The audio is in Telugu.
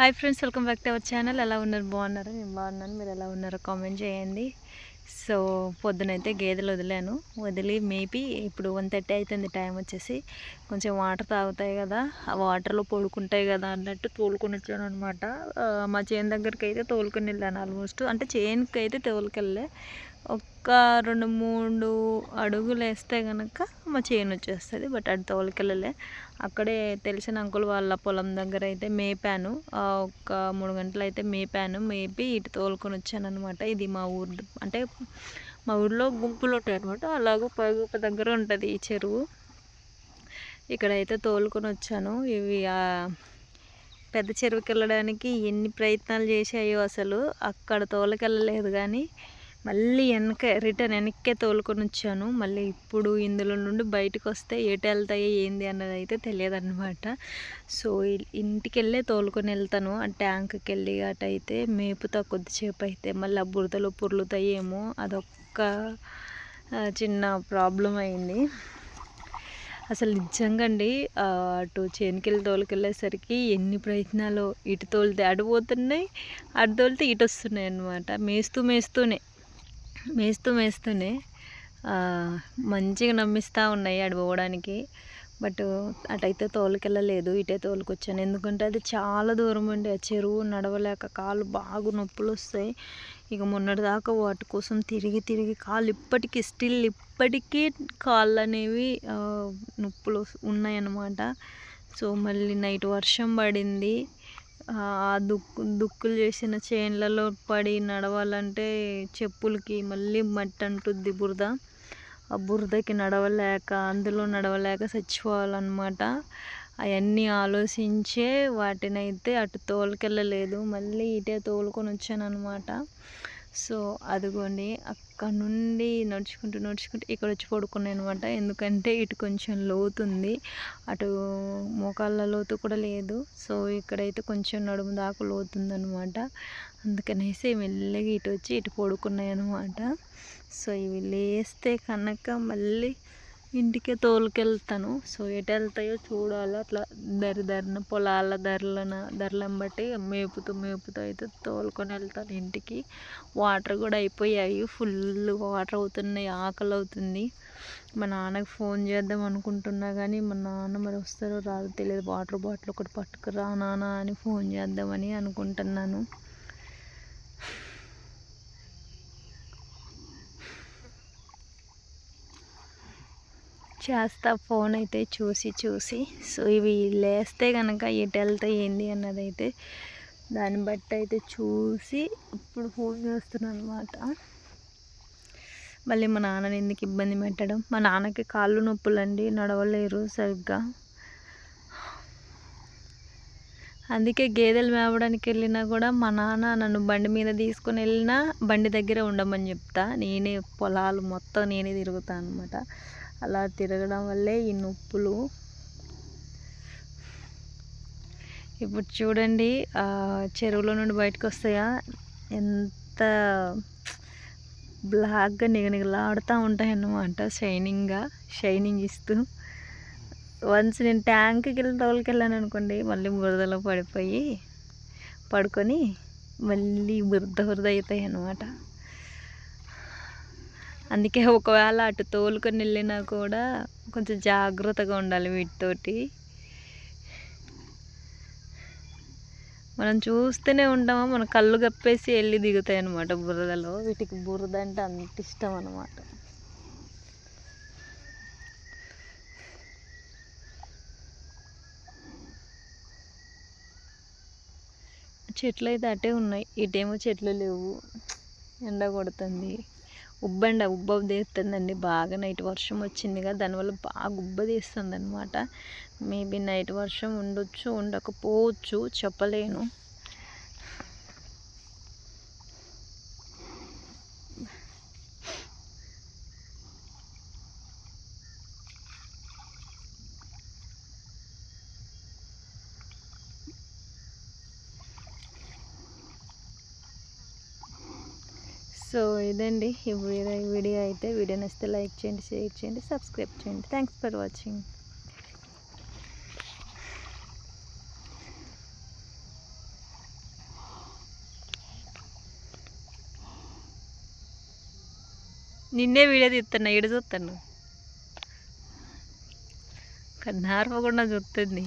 Hi friends welcome back to our channel. ఎలా ఉన్నారు? బాగున్నారు? నేను బాగున్నాను. మీరు ఎలా ఉన్నారో కామెంట్ చేయండి. సో పొద్దునైతే గేదెలు వదిలాను. వదిలి మేపి ఇప్పుడు వన్ థర్టీ అవుతుంది టైం వచ్చేసి. కొంచెం వాటర్ తాగుతాయి కదా. ఆ వాటర్లో పడుకుంటాయి కదా అన్నట్టు తోలుకొని వచ్చాను అనమాట మా చేను దగ్గరికి అయితే తోలుకొని వెళ్ళాను ఆల్మోస్ట్ అంటే చేనుకి అయితే తోలుకెళ్ళే ఒక్క రెండు మూడు అడుగులు వేస్తే కనుక మా చేను వచ్చేస్తుంది బట్ అది తోలుకెళ్ళలే. అక్కడే తెలిసిన అంకుల్ వాళ్ళ పొలం దగ్గర అయితే మేపాను. ఒక మూడు గంటలు అయితే మేపాను. మేపి ఇటు తోలుకొని వచ్చాను అనమాట ఇది మా ఊరు అంటే మా ఊర్లో గుంపులు ఉంటాయి అనమాట అలాగ పైగుప్ప దగ్గర ఉంటుంది ఈ చెరువు. ఇక్కడైతే తోలుకొని వచ్చాను. ఇవి పెద్ద చెరువుకి వెళ్ళడానికి ఎన్ని ప్రయత్నాలు చేసాయో అసలు అక్కడ తోలుకెళ్ళలేదు కానీ మళ్ళీ వెనక రిటర్న్ వెనక్కే తోలుకొని వచ్చాను. మళ్ళీ ఇప్పుడు ఇందులో నుండి బయటకు వస్తే ఎటు వెళ్తాయో ఏంది అన్నది అయితే తెలియదు అనమాట సో ఇంటికి వెళ్ళే తోలుకొని వెళ్తాను. ఆ ట్యాంక్కి వెళ్ళి అటు అయితే మేపుతా కొద్దిసేపు అయితే. మళ్ళీ ఆ బురదలో పొర్లుతాయేమో అదొక్క చిన్న ప్రాబ్లం అయింది. అసలు నిజంగా అండి అటు చేనుకెళ్ళి తోలుకెళ్ళేసరికి ఎన్ని ప్రయత్నాలు ఇటు తోలితే అటు పోతున్నాయి అటు తోలితే ఇటు వస్తున్నాయి అనమాట మేస్తూ మేస్తూనే. మేస్తూ మేస్తూనే మంచిగా నమ్మిస్తూ ఉన్నాయి అడిపోవడానికి బట్ అటైతే తోలుకెళ్ళలేదు ఇటే తోలుకొచ్చాను. ఎందుకంటే అది చాలా దూరం ఉండే చెరువు నడవలేక కాళ్ళు బాగా నొప్పులు వస్తాయి. ఇక మొన్నటి దాకా వాటి కోసం తిరిగి తిరిగి కాళ్ళు ఇప్పటికీ స్టిల్ ఇప్పటికీ కాళ్ళు అనేవి నొప్పులు ఉన్నాయన్నమాట. సో మళ్ళీ నైట్ వర్షం పడింది. దుక్కు దుక్కులు చేసిన చేన్లలో పడి నడవాలంటే చెప్పులకి మళ్ళీ మట్టి అంటుద్ది బురద. ఆ బురదకి నడవలేక అందులో నడవలేక చచ్చిపోవాలన్నమాట. అవన్నీ ఆలోచించే వాటినైతే అటు తోలుకెళ్ళలేదు. మళ్ళీ ఇటే తోలుకొని వచ్చాను అనమాట సో అదిగోండి అక్కడ నుండి నడుచుకుంటూ నడుచుకుంటూ ఇక్కడ వచ్చి పడుకున్నాను అనమాట ఎందుకంటే ఇటు కొంచెం లోతుంది. అటు మోకాళ్ళ లోతు కూడా లేదు. సో ఇక్కడైతే కొంచెం నడుము దాకా లోతుంది అనమాట అందుకనేసి మెల్లగా ఇటు వచ్చి ఇటు పడుకున్నాయి అనమాట సో ఇవి లేస్తే కనుక మళ్ళీ ఇంటికే తోలుకెళ్తాను. సో ఎటు వెళ్తాయో చూడాలి. అట్లా దరి ధరన పొలాల ధరలన ధరలను బట్టి మేపుతూ మేపుతూ అయితే తోలుకొని వెళ్తాను ఇంటికి. వాటర్ కూడా అయిపోయాయి. ఫుల్ వాటర్ అవుతున్నాయి. ఆకలి అవుతుంది. మా నాన్నకి ఫోన్ చేద్దాం అనుకుంటున్నా కానీ మా నాన్న మరి వస్తారో రాదో తెలియదు. వాటర్ బాటిల్ ఒకటి పట్టుకురా నాన్న అని ఫోన్ చేద్దామని అనుకుంటున్నాను. చేస్తా ఫోన్ అయితే చూసి చూసి. సో ఇవి లేస్తే కనుక ఎటు వెళ్తాయి ఏంది అన్నది అయితే దాన్ని బట్టి అయితే చూసి ఇప్పుడు ఫోన్ చేస్తున్నాను అనమాట మళ్ళీ మా నాన్నని ఎందుకు ఇబ్బంది పెట్టడం? మా నాన్నకి కాళ్ళు నొప్పులండి నడవలేరు సరిగ్గా. అందుకే గేదెలు మేపడానికి వెళ్ళినా కూడా మా నాన్న నన్ను బండి మీద తీసుకొని వెళ్ళినా బండి దగ్గర ఉండమని చెప్తా. నేనే పొలాలు మొత్తం నేనే తిరుగుతాను అనమాట అలా తిరగడం వల్లే ఈ నొప్పులు. ఇప్పుడు చూడండి చెరువులో నుండి బయటకు వస్తాయా ఎంత బ్లాక్గా నిగనిగలాడుతూ ఉంటాయి అన్నమాట షైనింగ్గా షైనింగ్ ఇస్తూ. వన్స్ నేను ట్యాంక్కి వెళ్ళి తోలుకెళ్ళాను అనుకోండి మళ్ళీ బురదలో పడిపోయి పడుకొని మళ్ళీ బురద బురద అవుతాయి అన్నమాట. అందుకే ఒకవేళ అటు తోలుకొని వెళ్ళినా కూడా కొంచెం జాగ్రత్తగా ఉండాలి వీటితోటి. మనం చూస్తూనే ఉంటామా మన కళ్ళు కప్పేసి వెళ్ళి దిగుతాయి అనమాట బురదలో. వీటికి బురద అంటే అంత ఇష్టం అనమాట చెట్లు అయితే అటే ఉన్నాయి. ఇటేమో చెట్లు లేవు. ఎండ కొడుతుంది. ఉబ్బండ ఉబ్బ తీస్తుందండి బాగా నైట్ వర్షం వచ్చింది కదా దానివల్ల బాగా ఉబ్బ తీస్తుంది అనమాట మేబీ నైట్ వర్షం ఉండొచ్చు ఉండకపోవచ్చు చెప్పలేను. సో ఇదండి. ఈ వీడియో అయితే. వీడియో నచ్చితే లైక్ చేయండి షేర్ చేయండి సబ్స్క్రైబ్ చేయండి. Thanks for watching. నిన్నే వీడియో ఈడ చూస్తాను చూస్తుంది